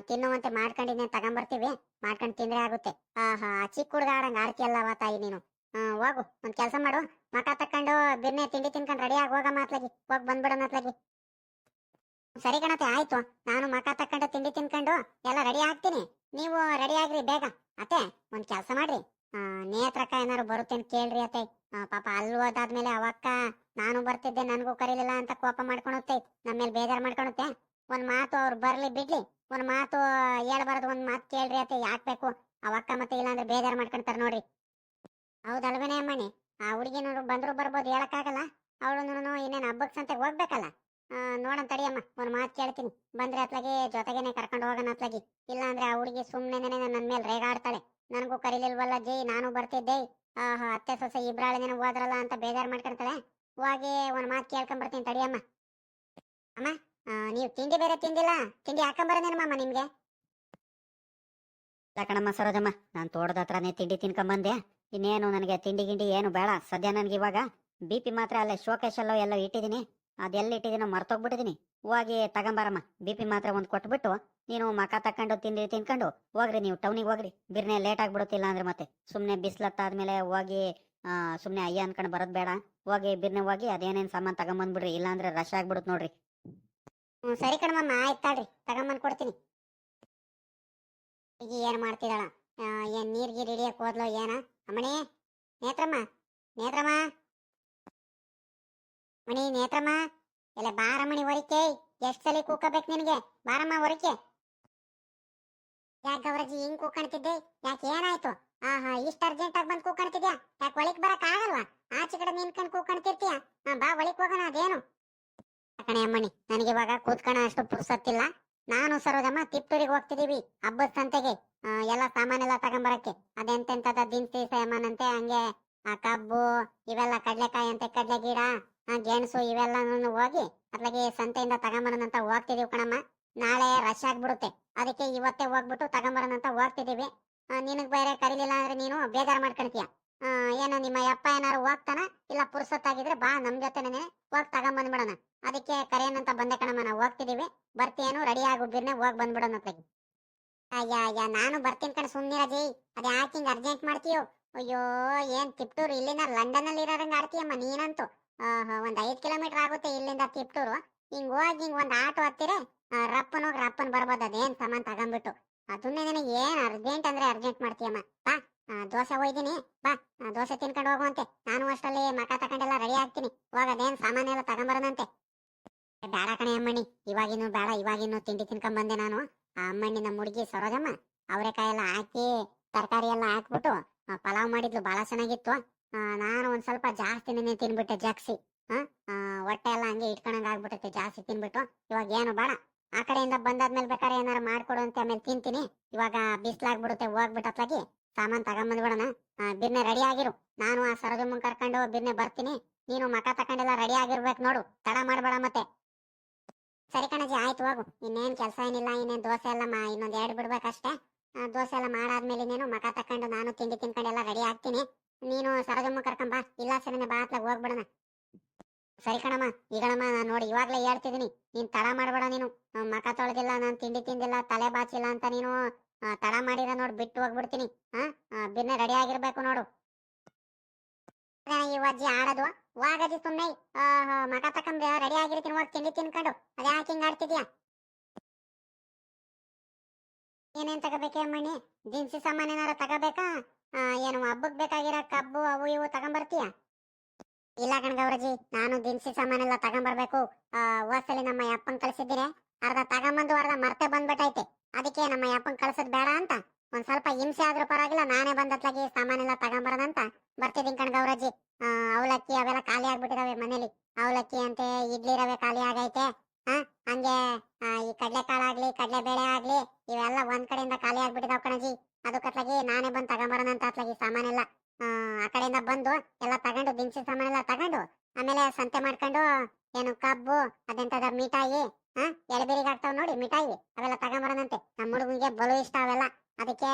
ತಿನ್ನುವಂತೆ ಮಾಡ್ಕೊಂಡಿದ್ದೆ ತಗೊಂಬರ್ತೀವಿ. ಮಾಡ್ಕೊಂಡು ತಿಂದ್ರೆ ಆಗುತ್ತೆ. ಆಹಾ ಚಿಕ್ಕ ಹುಡುಗ ಆಡಂಗ್ ಆಡ್ತೀಯಲ್ಲವ ತಾಯಿ ನೀನು? ಹ್ಮ್, ಹೋಗು, ಒಂದ್ ಕೆಲಸ ಮಾಡು. ಮಕ ತಕೊಂಡು ಬಿರ್ನೆ ತಿಂಡಿ ತಿನ್ಕೊಂಡ್ ರೆಡಿ ಆಗಿ ಹೋಗಮ್ಮ ಅತ್ಲಾಗಿ ಹೋಗ್ ಬಂದ್ಬಿಡೋಣ ಅತ್ಲಾಗಿ ಸರಿ ಕಣತೆ, ಆಯ್ತು. ನಾನು ಮಕ ತಕ್ಕಂಡು ತಿಂಡಿ ತಿನ್ಕೊಂಡು ಎಲ್ಲ ರೆಡಿ ಆಗ್ತೀನಿ. ನೀವು ರೆಡಿ ಆಗ್ರಿ, ಬೇಗ. ಅತ್ತೆ, ಒಂದ್ ಕೆಲಸ ಮಾಡ್ರಿ. ನೇತ್ರಕ್ಕ ಏನಾರು ಬರುತ್ತೇನ್ ಕೇಳ್ರಿ ಅತ್ತೆ. ಪಾಪ ಅಲ್ಲಿ ಹೋದಾದ್ಮೇಲೆ ಅವಕ್ಕ, ನಾನು ಬರ್ತಿದ್ದೆ, ನನಗೂ ಕರೀಲಿಲ್ಲ ಅಂತ ಕೋಪ ಮಾಡ್ಕೊಳುತ್ತೆ ನಮ್ಮ ಮೇಲೆ ಬೇಜಾರ್ ಮಾಡ್ಕೊಳುತ್ತೆ ಒಂದ್ ಮಾತು ಅವ್ರು ಬರ್ಲಿ, ಬಿಡ್ಲಿ. ಒಂದ್ ಮಾತು ಹೇಳ್ಬಾರ್ದು, ಒಂದ್ ಮಾತು ಕೇಳ್ರಿ ಅತ್ತೆ, ಯಾಕೆ ಬೇಕು? ಅವಕ್ಕ ಮತ್ತೆ ಇಲ್ಲಾಂದ್ರೆ ಬೇಜಾರ್ ಮಾಡ್ಕೊಂತಾರ ನೋಡ್ರಿ. ಹೌದಲ್ವೇನೆ ಅಮ್ಮಣಿ ಆ ಹುಡುಗಿನವ್ರು ಬಂದ್ರು ಬರ್ಬೋದು, ಹೇಳಕ್ಕಾಗಲ್ಲ. ಅವಳು ಇನ್ನೇನು ಹಬ್ಬಕ್ಕೆ ಸಂತೆಗೆ ಹೋಗ್ಬೇಕಲ್ಲ? ನೋಡೋಣ ತಡಿಯಮ್ಮ ಒಂದು ಮಾತು ಕೇಳ್ತೀನಿ. ಬಂದ್ರೆ ಅತ್ಲಾಗೆ ಜೊತೆಗೇನೆ ಕರ್ಕೊಂಡು ಹೋಗೋಣ ಅತ್ಲಾಗಿ. ಇಲ್ಲ ಅಂದ್ರೆ ಆ ಹುಡುಗಿ ಸುಮ್ಮನೆ ನನ್ನ ಮೇಲೆ ರೇಗಾಡ್ತಾಳೆ. ನನಗೂ ಕರೀಲಿಲ್ವಲ್ಲ ಜೈ, ನಾನು ಬರ್ತಿದ್ದೆ. ಆಹಾ, ಅತ್ತೆ ಸೊಸೆ ಇಬ್ರಾಳನೇನ ಹೋದ್ರಲ್ಲ ಅಂತ ಬೇಜಾರ್ ಮಾಡ್ಕೊಂತಾಳೆ ಹೋಗಿ ಒಂದು ಮಾತು ಕೇಳ್ಕೊಂಡ್ ಬರ್ತೀನಿ ತಡಿಯಮ್ಮ ಅಮ್ಮ ನೀವು ತಿಂಡಿ ಬೇರೆ ತಿಂದಿಲ್ಲ? ತಿಂಡಿ ಹಾಕೊಂಬರನೇನಮ್ಮ ನಿಮ್ಗೆ? ಕಣಮ್ಮ ಸರೋಜಮ್ಮ, ನಾನು ತೋಟದ ಹತ್ರನೇ ತಿಂಡಿ ತಿನ್ಕೊಂಬಂದೆ. ಇನ್ನೇನು, ನನಗೆ ತಿಂಡಿ ಗಿಂಡಿ ಏನು ಬೇಡ. ಸದ್ಯ ನನಗೆ ಇವಾಗ ಬಿ ಪಿ ಮಾತ್ರ ಅಲ್ಲೇ ಶೋಕೇಶಲ್ಲೋ ಎಲ್ಲೋ ಇಟ್ಟಿದ್ದೀನಿ. ಅದೆಲ್ಲ ಇಟ್ಟಿದ್ದೀನೋ ಮರ್ತೋಗ್ಬಿಟ್ಟಿದ್ದೀನಿ ಹೋಗಿ ತಗೊಂಬಾರಮ್ಮ. ಬಿ ಪಿ ಮಾತ್ರ ಒಂದು ಕೊಟ್ಬಿಟ್ಟು, ನೀನು ಮಕ ತಕೊಂಡು ತಿಂದು ತಿನ್ಕೊಂಡು ಹೋಗ್ರಿ, ನೀವು ಟೌನಿಗೆ ಹೋಗ್ರಿ. ಬಿರ್ನೆ ಲೇಟ್ ಆಗಿಬಿಡುತ್ತಿಲ್ಲ ಅಂದ್ರೆ ಮತ್ತೆ ಸುಮ್ಮನೆ ಬಿಸ್ಲತ್ತಾದ್ಮೇಲೆ ಹೋಗಿ ಸುಮ್ಮನೆ ಅಯ್ಯ ಅನ್ಕೊಂಡು ಬರೋದು ಬೇಡ. ಹೋಗಿ ಬಿರ್ನೆ ಹೋಗಿ ಅದೇನೇನು ಸಾಮಾನು ತಗೊಂಬಂದ್ಬಿಡ್ರಿ, ಇಲ್ಲಾಂದ್ರೆ ರಶ್ ಆಗ್ಬಿಡುತ್ತೆ ನೋಡ್ರಿ. ಹ್ಞೂ ಸರಿ ಕಣಮ್ಮ, ಆಯ್ತು ತಾಳ್ರಿ ತಗೊಂಬಂದು ಕೊಡ್ತೀನಿ. ಈಗ ಏನು ಮಾಡ್ತಿದ್ದಾಳ? ಏನು ಏನ್ ನೀರ್ ಹೋದ್ಲೋ ಹಿಡಿಯಕ್ ಹೋದ್ಲು ಏನ? ಅಮ್ಮಣಿ, ನೇತ್ರಮ್ಮ ನೇತ್ರಮ್ಮ. ಮಣಿ ನೇತ್ರಮ್ಮ ಎಲ್ಲ ಬಾರಮ್ಮಣಿ ಹೊರಿಕೆ, ಎಷ್ಟು ಸಲ ಕೂಕಬೇಕು ನಿನಗೆ? ಬಾರಮ್ಮ ಹೊರಿಕೆ. ಯಾಕೆ ಗೌರಜಿ ಹಿಂಗ್ ಕೂಕಣ್ತಿದ್ದೆ? ಯಾಕೆ ಏನಾಯ್ತು? ಆಹಾ, ಇಷ್ಟ ಅರ್ಜೆಂಟ್ ಆಗಿ ಬಂದು ಕೂಕಣ್ತಿದ್ಯಾ? ಯಾಕೆ ಒಳಿಕ್ ಬರಕ್ ಆಗಲ್ವಾ? ಆಚೆ ಕಡೆ ನಿನ್ಕಂಡ್ ಕೂಕಣ್ತಿರ್ತೀಯ? ಹಾ, ಬಾ ಒಳಿಕ್ ಹೋಗೋಣ, ಅದೇನು? ಕಣೆ ಅಮ್ಮಣಿ ನನಗೆ ಇವಾಗ ಕೂತ್ಕಣ ಅಷ್ಟು ಪುರ್ಸತ್ತಿಲ್ಲ. ನಾನು ಸರೋಜಮ್ಮ ತಿಪ್ಟೂರಿಗೆ ಹೋಗ್ತಿದೀವಿ, ಹಬ್ಬದ ಸಂತೆಗೆ. ಎಲ್ಲ ಸಾಮಾನೆಲ್ಲ ತಗೊಂಬರಕ್ಕೆ. ಅದೆಂತೆಂತದ ದಿನಸಿ ಸಾಮಾನಂತೆ? ಹಂಗೆ ಆ ಕಬ್ಬು, ಇವೆಲ್ಲ ಕಡ್ಲೆಕಾಯಿ ಅಂತೆ ಕಡ್ಲೆ ಗಿಡ ಗೆಣಸು ಇವೆಲ್ಲ ಹೋಗಿ ಅತ್ಲಾಗೆ ಸಂತೆಯಿಂದ ತಗೊಂಬರೋಣಂತ ಹೋಗ್ತಿದೀವಿ ಕಣಮ್ಮ. ನಾಳೆ ರಶ್ ಆಗ್ಬಿಡುತ್ತೆ. ಅದಕ್ಕೆ ಇವತ್ತೇ ಹೋಗ್ಬಿಟ್ಟು ತಗೊಂಬರೋಣಂತ ಹೋಗ್ತಿದೀವಿ. ನಿನಗ್ ಬೇರೆ ಕರೀಲಿಲ್ಲ ಅಂದ್ರೆ ನೀನು ಬೇಜಾರ್ ಮಾಡ್ಕೊಳ್ತೀಯ. ಏನೋ ನಿಮ್ಮ ಅಪ್ಪ ಏನಾರು ಹೋಗ್ತಾನ? ಇಲ್ಲ ಪುರ್ಸೊತ್ತಾಗಿದ್ರೆ ಬಾ ನಮ್ ಹೋಗ್ ಹೋಗಿ ತಗೊಂಬಂದ್ಬಿಡೋಣ. ಅದಕ್ಕೆ ಕರೆಯೋಣಂತ ಬಂದೆ ಕಣಮ್ಮ, ನಾವು ಹೋಗ್ತಿದೀವಿ. ಬರ್ತೀಯೇನು ರೆಡಿ ಆಗು ಬಿರ್ನೆ ಹೋಗಿ ಬಂದ್ಬಿಡೋಣ ಅತ್ಲಾಗಿ ಅಯ್ಯ ಅಯ್ಯ, ನಾನು ಬರ್ತೀನಿ ಕಣ ಸುಮ್ನಿರಜಿ ಅದೇ ಯಾಕೆ ಹಿಂಗ್ ಅರ್ಜೆಂಟ್ ಮಾಡ್ತೀಯೋ? ಅಯ್ಯೋ, ಏನ್ ತಿಪ್ಟೂರು ಇಲ್ಲಿನ ಲಂಡನ್ ಅಲ್ಲಿ ಇರೋರಂಗ ಆಡ್ತೀಯಮ್ಮ ನೀನಂತೂ. ಒಂದ್ ಐದ್ ಕಿಲೋಮೀಟರ್ ಆಗುತ್ತೆ ಇಲ್ಲಿಂದ ತಿಪ್ಟೂರು. ಹಿಂಗ್ ಹೋಗಿ ಹಿಂಗ್ ಒಂದ್ ಆಟೋ ಹತ್ತಿರ ರಪ್ಪನ್ ಹೋಗಿ ರಪ್ಪನ್ ಬರ್ಬೋದು, ಅದೇನ್ ಸಾಮಾನ್ ತಗೊಂಡ್ಬಿಟ್ಟು ಅದನ್ನೇ ನಿನಗೆ ಏನ್ ಅರ್ಜೆಂಟ್ ಅಂದ್ರೆ ಅರ್ಜೆಂಟ್ ಮಾಡ್ತೀಯಮ್ಮ. ಬಾ ದೋಸೆ ಹೋಯ್ದಿನಿ, ಬಾ ದೋಸೆ ತಿನ್ಕೊಂಡು ಹೋಗುವಂತೆ. ನಾನು ಅಷ್ಟರಲ್ಲಿ ಮಕ ತಕೊಂಡೆಲ್ಲ ರೆಡಿ ಆಗ್ತೀನಿ. ಇವಾಗ ಅದೇನ್ ಸಾಮಾನೆಲ್ಲ ತಗೊಂಬರೋದಂತೆ ಬೇಡ ಕಣೆ ಅಮ್ಮಣ್ಣಿ, ಇವಾಗಿನ್ನು ಬೇಡ, ಇವಾಗಿನ್ನು ತಿಂಡಿ ತಿನ್ಕೊಂಡ್ ಬಂದೆ ನಾನು. ಆ, ಅಮ್ಮಣ್ಣಿನ ನಮ್ಮ ಹುಡುಗಿ ಸರೋಜಮ್ಮ ಅವರೆಕಾಯಿ ಎಲ್ಲ ಹಾಕಿ ತರಕಾರಿ ಎಲ್ಲ ಹಾಕ್ಬಿಟ್ಟು ಪಲಾವ್ ಮಾಡಿದ್ಲು ಬಹಳ ಚೆನ್ನಾಗಿತ್ತು. ನಾನು ಒಂದ್ ಸ್ವಲ್ಪ ಜಾಸ್ತಿನೇ ತಿನ್ಬಿಟ್ಟೆ ಜಾಕ್ಸಿ ಹೊಟ್ಟೆ ಎಲ್ಲ ಹಂಗೆ ಇಟ್ಕೊಂಡಂಗ ಆಗ್ಬಿಟ್ಟೈತೆ ಜಾಸ್ತಿ ತಿನ್ಬಿಟ್ಟು. ಇವಾಗ ಏನು ಬೇಡ. ಆ ಕಡೆಯಿಂದ ಬಂದಾದ್ಮೇಲೆ ಬೇಕಾದ್ರೆ ಏನಾರು ಮಾಡ್ಕೊಡು ಅಂತ ಆಮೇಲೆ ತಿಂತೀನಿ. ಇವಾಗ ಬಿಸ್ಲಾಗ್ಬಿಡುತ್ತೆ ಹೋಗ್ಬಿಟ್ಟು ಅತ್ಲಾಗಿ ಸಾಮಾನ್ ತಗೊಂಬಂದ್ಬಿಡೋಣ. ಬಿರ್ನೆ ರೆಡಿ ಆಗಿರು. ನಾನು ಆ ಸರೋಜಮ್ಮನ್ ಕರ್ಕೊಂಡು ಬಿರ್ನೆ ಬರ್ತೀನಿ. ನೀನು ಮಕ ತಕೊಂಡೆಲ್ಲ, ರೆಡಿ ಆಗಿರ್ಬೇಕು ನೋಡು. ತಡ ಮಾಡ್ಬೇಡ ಮತ್ತೆ. ಸರಿ ಕಣಜಿ, ಆಯ್ತು ಹೋಗು. ಇನ್ನೇನ್ ಕೆಲಸ ಏನಿಲ್ಲ, ಇನ್ನೇನ್ ದೋಸೆ ಎಲ್ಲ ಇನ್ನೊಂದ್ ಎರಡು ಬಿಡ್ಬೇಕಷ್ಟೇ. ದೋಸೆ ಎಲ್ಲ ಮಾಡಾದ್ಮೇಲೆ ನೀನು ಮಕ ತಕೊಂಡು ನಾನು ತಿಂಡಿ ತಿನ್ಕೊಂಡೆಲ್ಲ ರೆಡಿ ಆಗ್ತೀನಿ. ನೀನು ಸರೋಜಮ್ಮ ಕರ್ಕೊಂಡ್ ಬಾ ಇಲ್ಲ ಸರಿನೆ ಬಾ ಹೋಗ್ಬಿಡಣ. ಸರಿ ಕಣಮ್ಮ, ಈಗಣಮ್ಮ ನಾನು ನೋಡಿ ಇವಾಗ್ಲೇ ಹೇಳ್ತಿದ್ದೀನಿ. ನೀನ್ ತಡ ಮಾಡ್ಬೇಡ ನೀನು. ಮಕ ತೊಳೆದಿಲ್ಲ, ನಾನು ತಿಂಡಿ ತಿಂದಿಲ್ಲ, ತಲೆ ಬಾಚಿಲ್ಲ ಅಂತ ನೀನು ತಡ ಮಾಡಿರ ನೋಡಿ ಬಿಟ್ಟು ಹೋಗ್ಬಿಡ್ತೀನಿ. ಹಾ ಬಿನ್ನೆ ರೆಡಿ ಆಗಿರ್ಬೇಕು ನೋಡು. ಈ ಅಜ್ಜಿ ಆಡೋದು. ವಾಗಜ್ಜಿ ಸುಮ್ಮನೆ ಮಕ ತಕೊಂಡ್ರೆ ರೆಡಿ ಆಗಿರ್ತೀನಿ ಹೋಗಿ ತಿಂಡಿ ತಿನ್ಕೊಂಡು. ಅದ್ಯಾಕೆ ಹಿಂಗ್ ಆಡ್ತಿದ್ಯಾ? ಏನೇನ್ ತಗೋಬೇಕೆ ಮಣಿ ದಿನಸಿ ಸಾಮಾನ್ ಏನಾರ ತಗೋಬೇಕಾ? ಏನು ಹಬ್ಬಕ್ಕೆ ಬೇಕಾಗಿರೋ ಕಬ್ಬು ಅವು ಇವು ತಗೊಂಬರ್ತೀಯ? ಇಲ್ಲ ಕಣ್ಗವ್ರಜಿ ನಾನು ದಿನಸಿ ಸಾಮಾನೆಲ್ಲ ತಗೊಂಬರ್ಬೇಕು. ಹೋದ್ಸಲಿ ನಮ್ಮ ಅಪ್ಪನ್ ಕಳಿಸಿದ್ದೀನಿ ಅರ್ಧ ತಗೊಂಬಂದು ಅರ್ಧ ಮರ್ತೆ ಬಂದ್ಬಿಟ್ಟೈತೆ ಅದಕ್ಕೆ ನಮ್ಮ ಅಪ್ಪನ್ ಕಳ್ಸದ್ ಬೇಡ ಅಂತ. ಒಂದ್ ಸ್ವಲ್ಪ ಹಿಂಸೆ ಆದ್ರೂ ಪರವಾಗಿಲ್ಲ, ನಾನೇ ಬಂದತ್ಲಾಗಿ ಸಾಮಾನೆಲ್ಲ ತಗೊಂಬರೋದಂತ. ಬರ್ತಿದ್ದೀನಿ ಕಣ್ಗವ್ರಜ್ಜಿ ಅವಲಕ್ಕಿ ಅವೆಲ್ಲ ಖಾಲಿ ಆಗ್ಬಿಟ್ಟಿದಾವೆ ಮನೇಲಿ. ಅವಲಕ್ಕಿ ಅಂತೆ, ಇಡ್ಲಿ ರವೆ ಖಾಲಿ ಆಗೈತೆ. ಆ, ಹಂಗೆ ಈ ಕಡ್ಲೆಕಾಳು ಆಗ್ಲಿ, ಕಡ್ಲೆಬೇಳೆ ಆಗ್ಲಿ, ಇವೆಲ್ಲ ಒಂದ್ ಕಡೆಯಿಂದ ಖಾಲಿ ಆಗ್ಬಿಟ್ಟಿದಾವ್ ಕಣಜಿ. ಅದಕ್ಕತ್ಲಾಗಿ ನಾನೇ ಬಂದು ತಗೊಂಬರೋದಂತ ಅತ್ಲಾಗಿ ಸಾಮಾನೆಲ್ಲ ಆ ಕಡೆಯಿಂದ ಬಂದು ಎಲ್ಲ ತಗೊಂಡು ದಿನಸಿ ಸಾಮಾನೆಲ್ಲ ತಗೊಂಡು ಆಮೇಲೆ ಸಂತೆ ಮಾಡ್ಕೊಂಡು ಏನು ಕಬ್ಬು ಅದೆಂತದ ಮಿಠಾಯಿ ಹಾ ಎಳಬೇರಿಗೆ ಆಗ್ತಾವ ನೋಡಿ ಮಿಠಾಯಿ ಅವೆಲ್ಲ ತಗೊಂಬರೋಣಂತೆ. ನಮ್ಮ ಹುಡುಗನಿಗೆ ಬಲು ಇಷ್ಟ ಅವೆಲ್ಲ. ಅದಕ್ಕೆ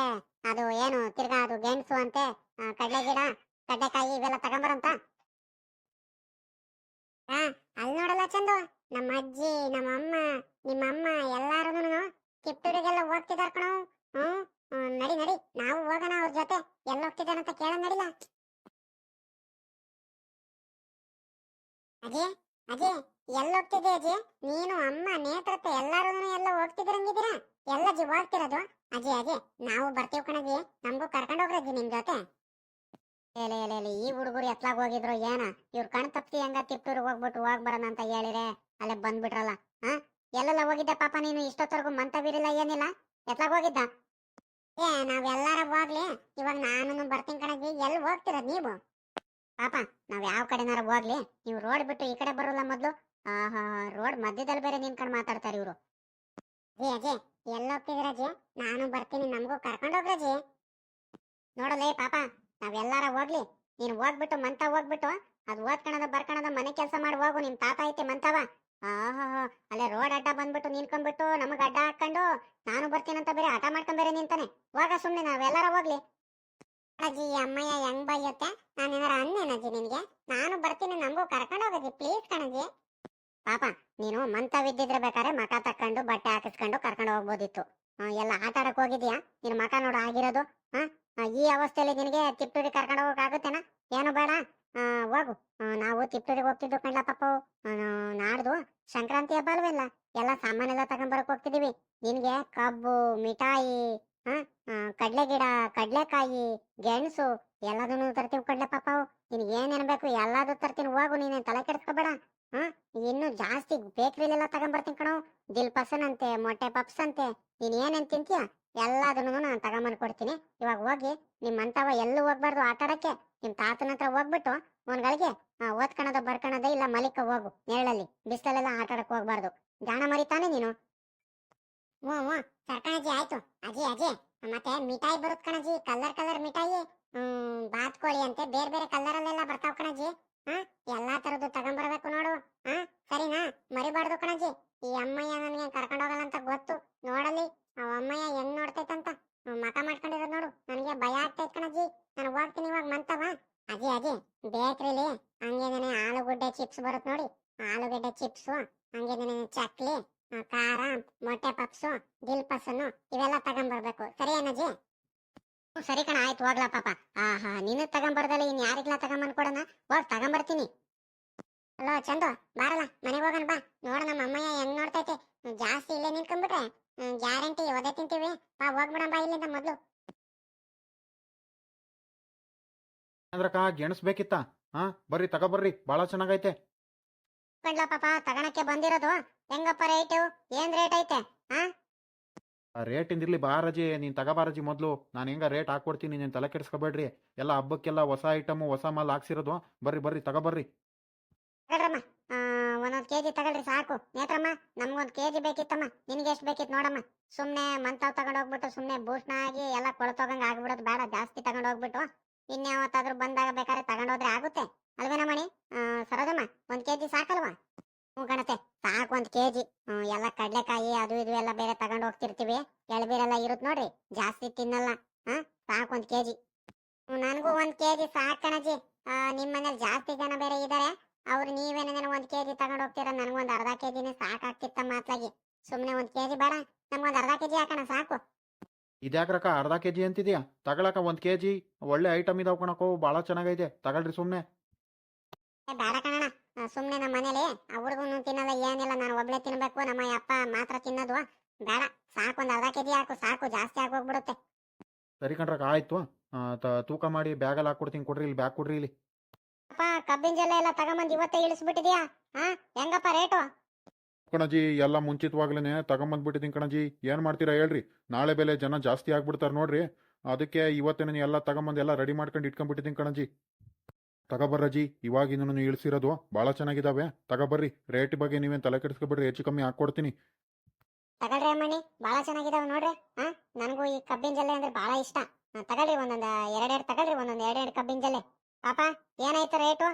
ಅದು ಏನು ತಿರ್ಗಾ ಅದು ಗೆಣಸು ಅಂತೆ ಕಡಲೆ ಗಿಡ ಕಡ್ಲೆಕಾಯಿ ಇವೆಲ್ಲ ತಗೊಂಬರಂತ ಹಾ ಅಲ್ಲಿ ನೋಡಲ್ಲ ಚಂದು ನಮ್ಮ ಅಜ್ಜಿ ನಮ್ಮ ಅಮ್ಮ ನಿಮ್ಮ ಅಮ್ಮ ಎಲ್ಲಾರು ಕಿಪ್ಟೂರಿಗೆಲ್ಲ ಹೋಗ್ತಿದಾರ್ ಕಣ ಹ್ಮ್, ನಡಿ ನಡಿ. ನಾವು ಹೋಗೋಣ ಅವ್ರ ಜೊತೆ. ಎಲ್ಲ ಹೋಗ್ತಿದ್ದಾನೆ ಅಂತ ಕೇಳ ನಡಿಲ್ಲ. ಅಜಯ್ ಅಜಯ್ ಎಲ್ಲ ಹೋಗ್ತಿದ್ದೆ ಅಜಯ್? ನೀನು, ಅಮ್ಮ ನೇತೃತ್ವ ಎಲ್ಲಾರು ಎಲ್ಲ ಹೋಗ್ತಿದ್ರಂಗಿದ್ದೀರಾ? ಎಲ್ಲ ಜೀವ ಹೋಗ್ತಿರೋದು ಅಜಯ್ ಅಜಯ್, ನಾವು ಬರ್ತೀವಿ ಕಣಜಿ. ನಮಗೂ ಕರ್ಕೊಂಡು ಹೋಗ್ರಜ್ಜಿ ನಿಮ್ ಜೊತೆ. ಎಲೆ ಹೇಳಿ ಈ ಹುಡುಗರು ಎತ್ಲಾಗ ಹೋಗಿದ್ರು ಏನ? ಇವ್ರು ಕಣ್ ತಪ್ಸಿ ಹೆಂಗ ತಿಪ್ಟೂರಿಗೆ ಹೋಗ್ಬಿಟ್ಟು ಹೋಗ್ ಬರೋಣ ಅಂತ ಹೇಳಿರೆ. ಅಲ್ಲೇ ಬಂದ್ಬಿಟ್ರಲ್ಲ, ಹಾ? ಎಲ್ಲೆಲ್ಲ ಹೋಗಿದ್ದೆ ಪಾಪ ನೀನು? ಇಷ್ಟೊತ್ತವರೆಗೂ ಮಂತವಿರಿಲ್ಲ ಏನಿಲ್ಲ? ಎತ್ಲಾಗ ಹೋಗಿದ್ದ? ಏ ನಾವೆಲ್ಲಾರ ಹೋಗ್ಲಿ. ಇವಾಗ ನಾನು ಬರ್ತೀನಿ ಕಣಜಿ ಎಲ್ಲಿ ಹೋಗ್ತೀರ ನೀವು? ಪಾಪ, ನಾವ್ ಯಾವ ಕಡೆನಾರ ಹೋಗ್ಲಿ. ನೀವು ರೋಡ್ ಬಿಟ್ಟು ಈ ಕಡೆ ಬರೋಲ್ಲ ಮೊದ್ಲು. ಆಹಾ, ರೋಡ್ ಮಧ್ಯದಲ್ಲಿ ಬೇರೆ ನಿಂತ್ಕೊಂಡು ಮಾತಾಡ್ತಾರೆ ಇವರು. ಅಜಯ್ ಅಜಯ್ ಎಲ್ಲ ಹೋಗ್ತಿದ್ರ ಅಜಯ್ ನಾನು ಬರ್ತೀನಿ, ನಮಗೂ ಕರ್ಕೊಂಡು ಹೋಗ್ರಜಿ ನೋಡಲೇ ಪಾಪ ನಾವೆಲ್ಲಾರ ಹೋಗ್ಲಿ. ನೀನು ಹೋಗ್ಬಿಟ್ಟು ಮಂತ ಹೋಗ್ಬಿಟ್ಟು, ಅದು ಓದ್ಕಣದ ಬರ್ಕಣದ ಮನೆ ಕೆಲಸ ಮಾಡಿ ಹೋಗು ನಿಮ್ ತಾತ ಐತೆ ಮಂತವ ಆಹಾ ಅಲ್ಲೇ ರೋಡ್ ಅಡ್ಡ ಬಂದ್ಬಿಟ್ಟು ನಿನ್ಕೊಂಡ್ಬಿಟ್ಟು ನಮಗ್ ಅಡ್ಡ ಹಾಕೊಂಡು ನಾನು ಬರ್ತೀನಂತ ಬೇರೆ ಹಠ ಮಾಡ್ಕೊಂಡ್ ಬೇರೆ ನಿಂತಾನೆ ಹೋಗ ಸುಮ್ನೆ ನಾವೆಲ್ಲಾರ ಹೋಗ್ಲಿ ಅಜ್ಜಿ ಈ ಅಮ್ಮಯ್ಯ ಹೆಂಗ್ ಬೈಯತ್ತೆ ನಾನು ಏನಾರ ಅನ್ನೇನಜ್ಜಿ ನಿನ್ಗೆ ನಾನು ಬರ್ತೀನಿ ನಮಗೂ ಕರ್ಕೊಂಡು ಹೋಗಜ್ಜಿ ಪ್ಲೀಸ್ ಕಣಜ್ಜಿ ಪಾಪ ಮಂತವಿದ್ದಿದ್ರೆ ಬೇಕಾದ್ರೆ ಮಕ ತಕ್ಕೊಂಡು, ಬಟ್ಟೆ ಹಾಕಿಸ್ಕೊಂಡು ಕರ್ಕೊಂಡು ಹೋಗ್ಬೋದಿತ್ತು. ಎಲ್ಲ ಆಟ ಆಡಕ್ ಹೋಗಿದ್ಯಾ ನಿನ್ ಮಕ ನೋಡು ಆಗಿರೋದು. ಈ ಅವಸ್ಥೆಯಲ್ಲಿ ನಿನಗೆ ತಿಪ್ಟೂರಿಗೆ ಕರ್ಕೊಂಡು ಹೋಗಕ್ಕಾಗುತ್ತೇನಾ ಏನು ಬೇಡ. ಹೋಗು. ನಾವು ತಿಪ್ಟೂರಿಗೆ ಹೋಗ್ತಿದ್ದು ಕಣ್ಲ ಪಾಪ ನಾಡ್ದು ಸಂಕ್ರಾಂತಿ ಹಬ್ಬ ಅಲ್ವೆಲ್ಲ ಎಲ್ಲ ಸಾಮಾನೆಲ್ಲ ತಗೊಂಡ್ಬರಕ್ ಹೋಗ್ತಿದೀವಿ ನಿನ್ಗೆ ಕಬ್ಬು, ಮಿಠಾಯಿ ಕಡ್ಲೆ ಗಿಡ ಕಡ್ಲೆಕಾಯಿ, ಗೆಣಸು ಎಲ್ಲದನ್ನು ತರ್ತೀವಿ ಕಡ್ಲೆ ಪಾಪ ನಿನ್ಗೆ ಏನೇನ್ ಬೇಕು ಎಲ್ಲದೂ ತರ್ತೀನಿ. ಹೋಗು, ನೀನೇನ್ ತಲೆ ಕೆಡಿಸ್ಕೋಬೇಡ. ಹಾ, ಇನ್ನು ಜಾಸ್ತಿ ಬೇಕರಿಲೆಲ್ಲ ತಗೊಂಬರ್ತೀನಿ ಕಣೋ. ದಿಲ್ ಪಸನ್ ಅಂತೆ, ಮೊಟ್ಟೆ ಪಪ್ಸ್ ಅಂತೆ, ನೀನ್ ಏನೇನ್ ತಿಂತೀಯ? ಎಲ್ಲದನ್ನು ನಾನು ತಗೊಂಬಂದ್ ಕೊಡ್ತೀನಿ. ಇವಾಗ ಹೋಗಿ ನಿಮ್ ಅಂತವ ಎಲ್ಲೂ ಹೋಗ್ಬಾರ್ದು ಆಟ ಆಡಕ್ಕೆ. ನಿಮ್ ತಾತನ ಹತ್ರ ಹೋಗ್ಬಿಟ್ಟು ಅವನ್ಗಳಿಗೆ ಓದ್ಕಣದ ಬರ್ಕಣದ ಇಲ್ಲ ಮಲಿಕ ಹೋಗು, ನೆರಳಲ್ಲಿ. ಬಿಸಿಲಲ್ಲೆಲ್ಲ ಆಟ ಹೋಗ್ಬಾರ್ದು. ಜಾಣ ಮರಿತಾನೆ ನೀನು. ಹ್ಞೂ ಹ್ಞೂ. ಆಯ್ತು. ಅಜಿ ಅಜಿ ಮತ್ತೆ ಮಿಠಾಯಿ ಬರುತ್ ಕಣಜಿ ಕಲರ್ ಕಲರ್ ಮಿಠಾಯಿ. ಹ್ಮ್ ಬಾತ್ಕೋಳಿ ಅಂತೆ, ಬೇರೆ ಬೇರೆ ಕಲರ್ ಅಲ್ಲೆಲ್ಲ ಬರ್ತಾವ್ ಕಣಜಿ ಹಾ ಎಲ್ಲಾ ತರದ್ದು ತಗೊಂಬರ್ಬೇಕು ನೋಡು. ಹಾ ಸರಿನಾ? ಮರಿಬಾರ್ದು ಕಣಜಿ ಈ ಅಮ್ಮಯ್ಯ ನನಗೆ ಕರ್ಕೊಂಡು ಹೋಗಲ್ಲ ಅಂತ ಗೊತ್ತು. ನೋಡಲಿ ಅವ ಅಮ್ಮಯ್ಯ ಹೆಂಗ್ ನೋಡ್ತೈತಂತ. ಮಠ ಮಾಡ್ಕೊಂಡಿರೋದ್ ನೋಡು. ನನಗೆ ಭಯ ಆಗ್ತೈತ್ ಕಣಜ್ಜಿ. ನಾನು ಹೋಗ್ತೀನಿ ಇವಾಗ ಮಂತವ ಅಜಿ ಅಜಿ ಬೇಕ್ರಿಲಿ. ಹಂಗೇನೆ ಆಲೂಗಡ್ಡೆ ಚಿಪ್ಸ್ ಬರುತ್ತೆ ನೋಡಿ. ಆಲೂಗಡ್ಡೆ ಚಿಪ್ಸ್ ಹಂಗೇನೆ ಚಕ್ಲಿ ಖಾರ ಮೊಟ್ಟೆ ಪಪ್ಸು ದಿಲ್ ಪಸನ್ನು ಇವೆಲ್ಲ ಬರಬೇಕು ಸರಿ ಹ್ಮ್, ಸರಿ ಕಣ ಆಯ್ತು ಹೋಗ್ಲಾ ಪಾಪ. ಆಹಾ ನೀನು ತಗೊಂಬರ್ದಲ್ಲ ಇನ್ ಯಾರಿಗ್ಲ ತಗೊಂಬಂದ್ ಕೊಡೋಣ? ಹೋಗ್ ತಗೊಂಬರ್ತೀನಿ. ಅಲೋ ಚಂದು ಬಾರಲ್ಲ ಮನೆಗೆ ಹೋಗೋಣ ಬಾ. ನೋಡ ನಮ್ಮ ಅಮ್ಮಯ್ಯ ಹೆಂಗ್ ನೋಡ್ತೈತೆ. ಜಾಸ್ತಿ ಇಲ್ಲೇ ನಿಂತ್ಕೊಂಡ್ಬಿಟ್ರೆ ಗ್ಯಾರಂಟಿ ಒದೆ ತಿಂತೀವಿ. ಬಾ ಹೋಗ್ಬಿಡಣ ಬಾ ಇಲ್ಲಿಂದ ಮೊದ್ಲು. ಅಂದ್ರಕ ಗೆಣಸ್ಬೇಕಿತ್ತ ಹಾ ಬರ್ರಿ ತಗೊಬರ್ರಿ ಬಹಳ ಚೆನ್ನಾಗೈತೆ. ಕಂಡ್ಲ ಪಾಪ ತಗಣಕ್ಕೆ ಬಂದಿರೋದು. ಹೆಂಗಪ್ಪ ರೇಟು? ಏನ್ ರೇಟ್ ಐತೆ? ಆ ರೇಟ್ ಇಂದಿರ್ಲಿ ಬಾರಾಜಿ ನೀನ್ ತಗೋಬಾರಾಜಿ ಮೊದಲು. ನಾನು ಹೆಂಗ ರೇಟ್ ಹಾಕ್ಕೊಡ್ತೀನಿ ನೀನು ತಲೆ ಕೆಡಿಸ್ಕೋಬೇಡ್ರಿ. ಎಲ್ಲ ಹಬ್ಬಕ್ಕೆಲ್ಲ ಹೊಸ ಐಟಮು ಹೊಸ ಮಾಲ್ ಹಾಕ್ಸಿರೋದು. ಬರ್ರಿ ಬರ್ರಿ ತಗೋಬರ್ರಿ ಆ, ಒಂದೊಂದ್ ಕೆಜಿ ತಗೊಳ್ರಿ ಸಾಕು. ನೇತ್ರಮ್ಮ ನಮ್ಗೊಂದ್ ಕೆಜಿ ಬೇಕಿತ್ತಮ್ಮ. ನಿನ್ಗೆ ಎಷ್ಟು ಬೇಕಿತ್ತು ನೋಡಮ್ಮ. ಸುಮ್ಮನೆ ಮಂತಾವ್ ತಗೊಂಡು ಹೋಗ್ಬಿಟ್ಟು ಸುಮ್ಮನೆ ಬೂಸ್ನ ಆಗಿ ಎಲ್ಲ ಕೊಳ್ತೋಗಂಗ್ ಆಗ್ಬಿಡೋದು ಬೇಡ. ಜಾಸ್ತಿ ತಗೊಂಡ್ ಹೋಗ್ಬಿಟ್ಟು ಇನ್ಯಾವತ್ತಾದ್ರೂ ಬಂದಾಗ ಬೇಕಾದ್ರೆ ತಗೊಂಡ್ ಹೋದ್ರೆ ಆಗುತ್ತೆ. ಅಲ್ವೇನಮ್ಮಣಿ? ಸರೋಜಮ್ಮ ಒಂದ್ ಕೆಜಿ ಸಾಕಲ್ವಾ? ಹ್ಞೂ ಕಣತೆ ಸಾಕು ಒಂದ್ ಕೆಜಿ. ಎಲ್ಲ ಕಡ್ಲೆಕಾಯಿ ಅದು ಇದು ಎಲ್ಲ ಬೇರೆ ತಗೊಂಡು ಹೋಗ್ತಿರ್ತೀವಿ. ಎಳ್ಬೀರೆಲ್ಲ ಇರುತ್ತೆ ನೋಡ್ರಿ ಜಾಸ್ತಿ ತಿನ್ನಲ್ಲ. ಹಾ ಸಾಕು ಒಂದ್ ಕೆಜಿ. ನನಗೂ ಒಂದ್ ಕೆಜಿ ಸಾಕು ಕಣಜಿ. ಆ, ನಿಮ್ ಮನೇಲಿ ಜಾಸ್ತಿ ಜನ ಬೇರೆ ಇದ್ದಾರೆ ಅವ್ರು ನೀವೇನೇನೋ ಒಂದ್ ಕೆಜಿ ತಗೊಂಡು ಹೋಗ್ತೀರ? ನನಗೊಂದು ಅರ್ಧ ಕೆಜಿನೇ ಸಾಕಾಗ್ತಿತ್ತ ಮಾತ್ಲಾಗಿ. ಸುಮ್ನೆ ಒಂದ್ ಕೆಜಿ ಬೇಡ ನಮ್ಗೊಂದ್ ಅರ್ಧ ಕೆಜಿ ಹಾಕೋಣ ಸಾಕು. ಇದ್ಯಾಕ್ರಕ್ಕ ಅರ್ಧ ಕೆ ಜಿ ಅಂತಿದ್ಯಾ? ತಗೊಳಕ ಒಂದ್ ಕೆ ಜಿ ಒಳ್ಳೆ ಐಟಮ್ ಇದಾವ್ ಬಹಳ ಭಾಳ ಚೆನ್ನಾಗೈತೆ. ತಗೊಳ್ರಿ ಸುಮ್ಮನೆ ಬೇಡ ಕಣಣ ಸುಮ್ನೆ ನಮ್ಮ ಮನೇಲಿ ಆ ಹುಡುಗನು ತಿನ್ನಲ್ಲ ಏನಿಲ್ಲ ನಾನು ಒಬ್ಳೆ ತಿನ್ಬೇಕು ನಮ್ಮ ಅಪ್ಪ ಮಾತ್ರ ತಿನ್ನೋದು. ಬೇಡ ಸಾಕು ಒಂದು ಅರ್ಧ ಕೆಜಿ ಹಾಕು ಸಾಕು ಜಾಸ್ತಿ ಆಗೋಗ್ಬಿಡುತ್ತೆ ಸರಿ ಕಣ್ರಕ್ಕ ಆಯ್ತು. ತೂಕ ಮಾಡಿ ಬ್ಯಾಗಲ್ಲಿ ಹಾಕೊಡ್ತೀನಿ ಕೊಡ್ರಿ ಇಲ್ಲಿ ಬ್ಯಾಗ್ ಕೊಡ್ರಿ ಇಲ್ಲಿ. ಅಪ್ಪ ಕಬ್ಬಿನ ಜಲ್ಲೆ ಎಲ್ಲ ತಗೊಂಬಂದು ಇವತ್ತೇ ಇಳಿಸ್ಬಿಟ್ಟಿದ್ಯಾ? ಹಾ ಹೆಂಗಪ್ಪ ರೇಟು? ಕಣಜಿ ಎಲ್ಲ ಮುಂಚಿತವಾಗ್ಲೇನೆ ತಗೊಂಬಂದ್ಬಿಟ್ಟಿದ್ದೀನಿ ಕಣಜಿ. ಏನು ಮಾಡ್ತೀರಾ ಹೇಳ್ರಿ. ನಾಳೆ ಬೆಲೆ ಜನ ಜಾಸ್ತಿ ಆಗ್ಬಿಡ್ತಾರೆ ನೋಡ್ರಿ. ಅದಕ್ಕೆ ಇವತ್ತೇನೆ ಎಲ್ಲ ತಗೊಂಬಂದು ಎಲ್ಲ ರೆಡಿ ಮಾಡ್ಕೊಂಡು ಇಟ್ಕೊಂಡ್ಬಿಟ್ಟಿದ್ದೀನಿ ಕಣಜಿ. ತಗೋಬರ್ರಜಿ ಇವಾಗಿನ ಇಳಿಸಿರೋದು ಭಾಳ ಚೆನ್ನಾಗಿದಾವೆ. ತಗೋಬರ್ರಿ ರೇಟ್ ಬಗ್ಗೆ ನೀವೇನು ತಲೆ ಕೆಡಿಸ್ಕೊಬಿಡ್ರಿ ಹೆಚ್ಚು ಕಮ್ಮಿ ಹಾಕ್ಕೊಡ್ತೀನಿ. ತಗೊಳ್ರಿ ಅಮ್ಮಣ್ಣಿ ಬಹಳ ಚೆನ್ನಾಗಿದಾವ ನೋಡ್ರಿ. ಹಾ ನನಗೂ ಈ ಕಬ್ಬಿನ ಜಲ್ಲೆ ಅಂದ್ರೆ ಬಹಳ ಇಷ್ಟ. ತಗೊಳ್ರಿ ಒಂದೊಂದ್ ಎರಡೆರಡು ತಗೊಳ್ರಿ ಒಂದೊಂದ್ ಎರಡೆರಡು ಕಬ್ಬಿನ ಜಲ್ಲೆ. ಪಾಪ ಏನಾಯ್ತು ರೇಟು?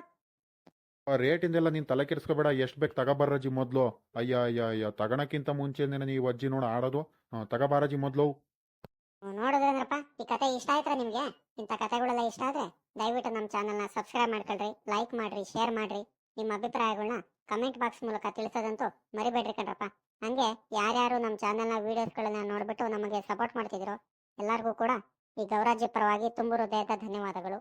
ರೇಟ್ ರೇಟಿಂದೆಲ್ಲ ನೀನು ತಲೆ ಕೆಡಿಸ್ಕೊಬೇಡ ಎಷ್ಟು ಬೇಕು ತಗೋಬರ್ರಜಿ ಮೊದಲು? ಅಯ್ಯ ಅಯ್ಯ ಅಯ್ಯ ತಗೋಣಕ್ಕಿಂತ ಮುಂಚೆನೇ ನೀವು ಅಜ್ಜಿ ನೋಡ ಆಡೋದು. ತಗೋಬಾರಜಿ ಮೊದಲು. ನೋಡಿದ್ರಂದ್ರಪ್ಪ ಈ ಕತೆ ಇಷ್ಟ ಆಯ್ತಾ ನಿಮ್ಗೆ? ಇಂಥ ಕತೆಗಳೆಲ್ಲ ಇಷ್ಟ ಆದ್ರೆ ದಯವಿಟ್ಟು ನಮ್ಮ ಚಾನಲ್ನ ಸಬ್ಸ್ಕ್ರೈಬ್ ಮಾಡ್ಕೊಳ್ರಿ ಲೈಕ್ ಮಾಡ್ರಿ ಶೇರ್ ಮಾಡ್ರಿ. ನಿಮ್ಮ ಅಭಿಪ್ರಾಯಗಳನ್ನ ಕಮೆಂಟ್ ಬಾಕ್ಸ್ ಮೂಲಕ ತಿಳಿಸೋದಂತೂ ಮರಿಬೇಡ್ರಿ ಕಣ್ರಪ್ಪ. ಹಂಗೆ ಯಾರ್ಯಾರು ನಮ್ಮ ವಿಡಿಯೋಸ್ ವಿಡಿಯೋಸ್ಗಳನ್ನ ನೋಡ್ಬಿಟ್ಟು ನಮಗೆ ಸಪೋರ್ಟ್ ಮಾಡ್ತಿದ್ರು ಎಲ್ಲರಿಗೂ ಕೂಡ ಈ ಗೌರಾಜ್ಯ ಪರವಾಗಿ ತುಂಬು ಹೃದಯದ ಧನ್ಯವಾದಗಳು.